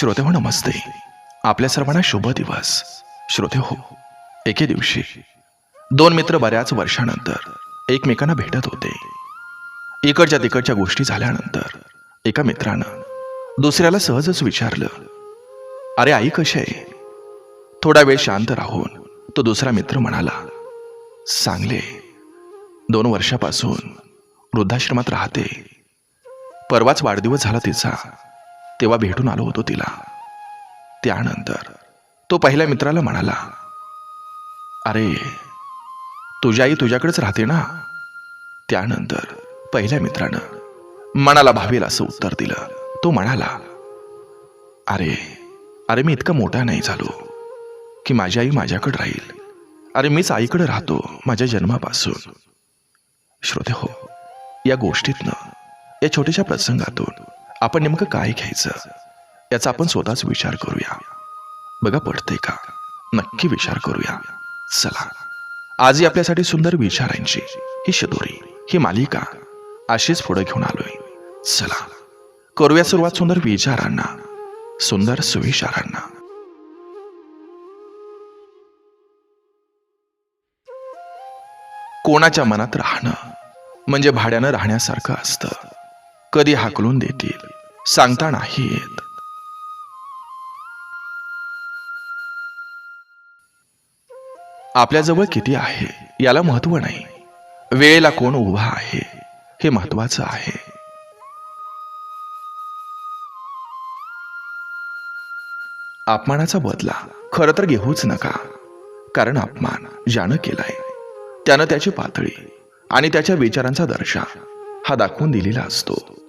श्रोते हो नमस्ते. आपल्या सर्वांना शुभ दिवस. श्रोते हो एके दिवशी. दोन मित्र बऱ्याच वर्षानंतर एकमेकांना भेटत होते. इकडच्या तिकडच्या गोष्टी झाल्यानंतर एका मित्रानं दुसऱ्याला सहजच विचारलं अरे आई कशी आहे? थोडा वेळ शांत राहून तो दुसरा मित्र म्हणाला सांगले दोन वर्षापासून वृद्धाश्रमात राहते. परवाच वाढदिवस झाला तिचा. तेव्हा भेटून आलो होतो तिला. त्यानंतर तो पहिल्या मित्राला म्हणाला अरे तुझी आई तुझ्याकडेच राहते ना? त्यानंतर पहिल्या मित्रानं मनाला भावेल असं उत्तर दिलं. तो म्हणाला अरे अरे मी इतका मोठा नाही झालो की माझी आई माझ्याकडे राहील. अरे मीच आईकडे राहतो माझ्या जन्मापासून. श्रोते हो या गोष्टीतनं या छोट्याशा प्रसंगातून आपण नेमकं काय घ्यायचं? याचा आपण स्वतःच विचार करूया. बघा पडते का? नक्की विचार करूया. चला. आजही आपल्यासाठी सुंदर विचारांची ही शदोरी ही मालिका अशीच पुढे घेऊन आलोय. चला. करूया सुरुवात सुंदर विचारांना सुंदर सुविचारांना. कोणाच्या मनात राहणं म्हणजे भाड्यानं राहण्यासारखं असतं. कधी हाकलून देतील सांगता नाही आपल्याजवळ किती आहे याला महत्त्व नाही. वेळेला कोण उभा आहे हे महत्वाचं आहे. अपमानाचा बदला खरं तर घेऊच नका कारण अपमान ज्यानं केलाय त्यानं त्याची पातळी आणि त्याच्या विचारांचा दर्शा हा दाखवून दिलेला असतो.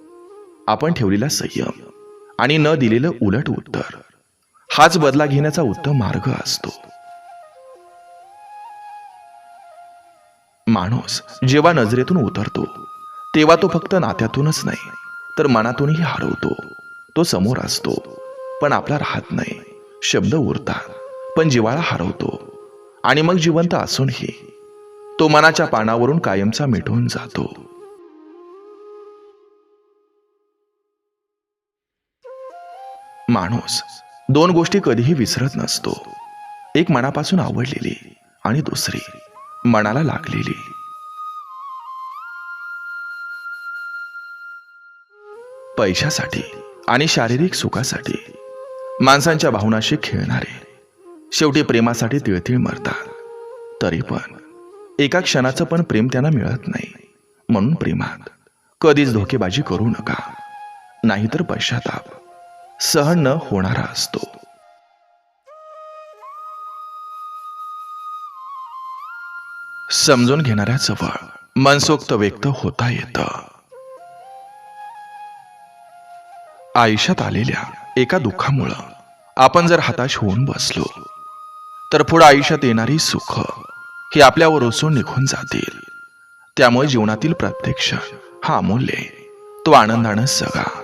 आपण ठेवलेला संयम आणि न दिलेलं उलट उत्तर. हाच बदला घेण्याचा उत्तम मार्ग असतो. माणूस जेव्हा नजरेतून उतरतो तेव्हा तो फक्त नात्यातूनच नाही तर मनातूनही हरवतो. तो समोर असतो पण आपला राहत नाही. शब्द उरतात पण जिवाळा हरवतो. आणि मग जिवंत असूनही तो मनाच्या पानावरून कायमचा मिठून जातो. माणूस. दोन गोष्टी कधीही विसरत नसतो. एक मनापासून आवडलेली आणि दुसरी मनाला लागलेली. पैशासाठी आणि शारीरिक सुखासाठी माणसांच्या भावनाशी खेळणारे शेवटी प्रेमासाठी तिळतिळ मरतात. तरी पण एका क्षणाचं पण प्रेम त्यांना मिळत नाही. म्हणून प्रेमात कधीच धोकेबाजी करू नका. नाहीतर पश्चाताप. सहन न होणारा असतो. समजून घेणाऱ्या जवळ मनसोक्त व्यक्त होता येत. आयुष्यात आलेल्या एका दुःखामुळं आपण जर हताश होऊन बसलो तर पुढं आयुष्यात येणारी सुख ही आपल्यावर ओसून निघून जातील. त्यामुळे जीवनातील प्रत्यक्ष हा अमूल्य आहे. तो आनंदानं सगळा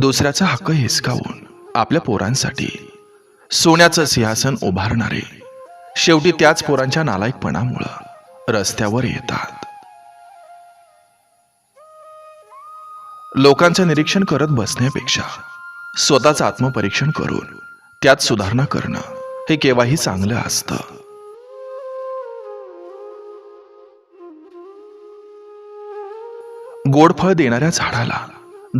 दुसऱ्याचा हक्क हिसकावून आपल्या पोरांसाठी सोन्याचं सिंहासन उभारणारे शेवटी त्याच पोरांच्या नालायकपणामुळं रस्त्यावर येतात. लोकांचं निरीक्षण करत बसण्यापेक्षा स्वतःचं आत्मपरीक्षण करून त्यात सुधारणा करणं हे केव्हाही चांगलं असतं. गोडफळ देणाऱ्या झाडाला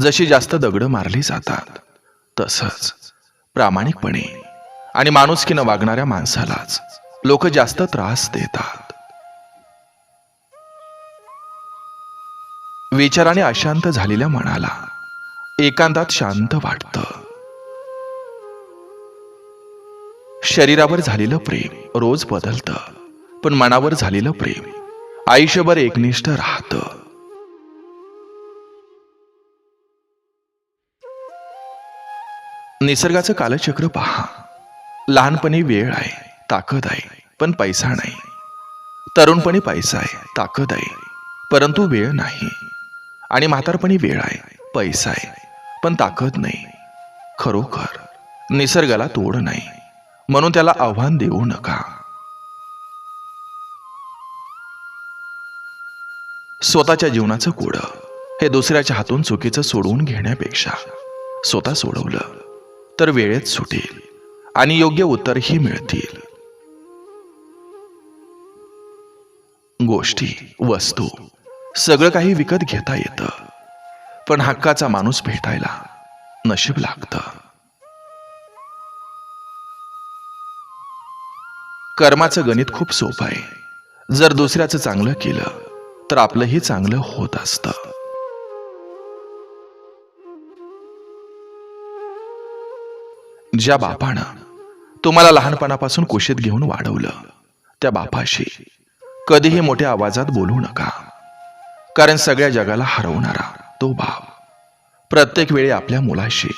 जशी जास्त दगड मारली जातात तसंच प्रामाणिकपणे आणि माणुसकीनं वागणाऱ्या माणसालाच लोक जास्त त्रास देतात. विचाराने अशांत झालेल्या मनाला एकांतात शांत वाटत. शरीरावर झालेलं प्रेम रोज बदलतं पण मनावर झालेलं प्रेम आयुष्यभर एकनिष्ठ राहतं. निसर्गाचं कालचक्र पहा. लहानपणी वेळ आहे ताकद आहे पण पैसा नाही. तरुणपणी पैसा आहे ताकद आहे परंतु वेळ नाही. आणि म्हातारपणी वेळ आहे पैसा आहे पण ताकद नाही. खरोखर निसर्गाला तोड नाही. म्हणून त्याला आव्हान देऊ नका. स्वतःच्या जीवनाचं कोडं हे दुसऱ्याच्या हातून चुकीचं सोडवून घेण्यापेक्षा स्वतः सोडवलं. तर वेळेत सुटेल आणि योग्य उत्तरही मिळतील. गोष्टी वस्तू सगळं काही विकत घेता येतं. पण हक्काचा माणूस भेटायला नशीब लागतं. कर्माचं गणित खूप सोपं आहे. जर दुसऱ्याचं चांगलं केलं तर आपलंही चांगलं होत असतं. ज्या बापानं तुम्हाला लहानपणापासून कुशीत घेऊन वाढवलं त्या बापाशी कधीही मोठ्या आवाजात बोलू नका. कारण सगळ्या जगाला हरवणारा तो बाप प्रत्येक वेळी आपल्या मुलाशी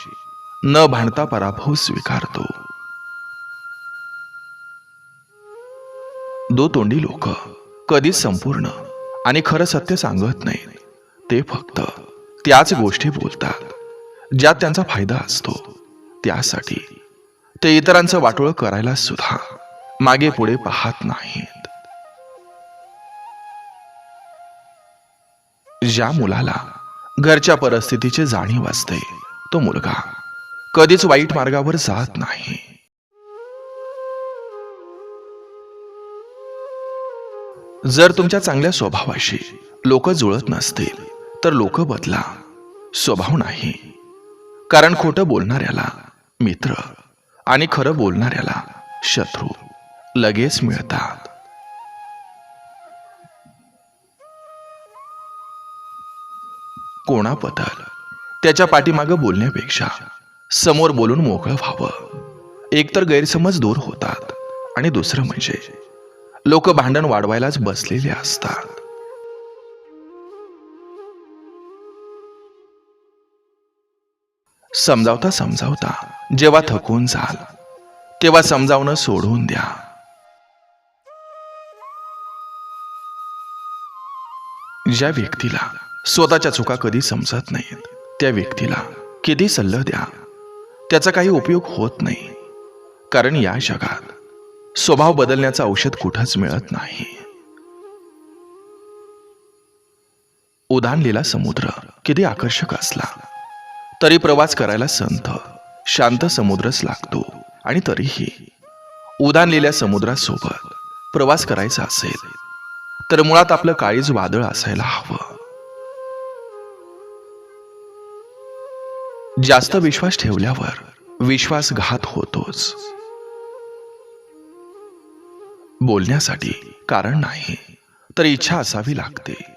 न भांडता पराभव स्वीकारतो. दो तोंडी लोक कधीच संपूर्ण आणि खरं सत्य सांगत नाहीत. ते फक्त त्याच गोष्टी बोलतात ज्यात त्यांचा फायदा असतो. त्यासाठी ते इतरांचं वाटोळ करायला सुद्धा मागे पुढे पाहत नाहीत. ज्या मुलाला घरच्या परिस्थितीची जाणीव असते तो मुलगा कधीच वाईट मार्गावर जात नाही. जर तुमच्या चांगल्या स्वभावाशी लोक जुळत नसतील तर लोक बदला. स्वभाव नाही. कारण खोटं बोलणाऱ्याला मित्र आणि खरं बोलणाऱ्याला शत्रू लगेच मिळतात. कोणाबद्दल? त्याच्या पाठीमागं बोलण्यापेक्षा समोर बोलून मोकळं व्हावं. एकतर गैरसमज दूर होतात. आणि दुसरं म्हणजे लोक भांडण वाढवायलाच बसलेले असतात. समजावता समजावता जेव्हा थकून जाल तेव्हा समजावणं सोडून द्या. ज्या व्यक्तीला स्वतःच्या चुका कधी समजत नाहीत त्या व्यक्तीला किती सल्ला द्या. त्याचा काही उपयोग होत नाही. कारण या जगात स्वभाव बदलण्याचं औषध कुठंच मिळत नाही. उदानलेला समुद्र किती आकर्षक असला. तरी प्रवास करायला संथ. शांत समुद्रच लागतो. आणि तरीही उदानलेल्या समुद्रासोबत प्रवास करायचा असेल तर मुळात आपलं काळीज वादळ असायला हवं. जास्त विश्वास ठेवल्यावर विश्वासघात होतोच. बोलण्यासाठी कारण नाही तर इच्छा असावी लागते.